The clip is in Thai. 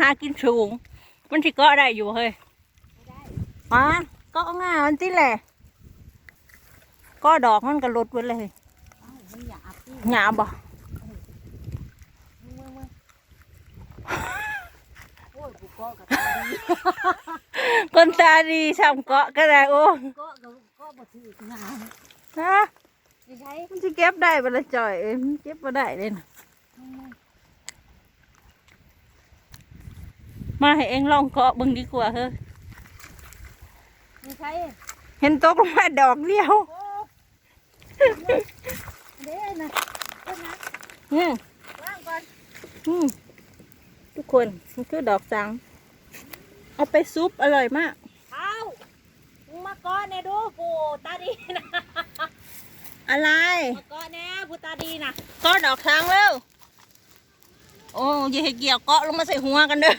หากินสูง มันสิเกาะได้อยู่เฮ้ยอ๋อเกาะง่ามันติแหละเก็ดอกมันก็หลดไปเลยอ้าวมันหยาบพี่หยาบบ่มึงมึงมึงโอ้ยกูเกาะกับตาดีคนตาดีทำเกาะก็ได้โอ้เกาะกับเกาะบ่ถืองามฮะไม่ใช่มันจะเก็บได้บ่ละจ่อยเอ้ยมันเก็บบ่ได้เลยนะ มึงมึง มาให้เองลองเกาะเบิ่งดีกว่าเฮ้ยไม่ใช่เห็นตกลงมาดอกเดียวโอ้เด้นะเด้นะอืมว่างก่อนอืมทุกคนมันคือดอกสัง เอาไปซุปอร่อยมากเอามึงมาเกาะเนี่ยดูกูตาดีนะอะไรมาเกาะแน่ผู้ตาดีนะเก็ดอกสังเร็ว โอ้ยาให้เกี่ยวเกาะลงมาใส่หัวกันเด้อ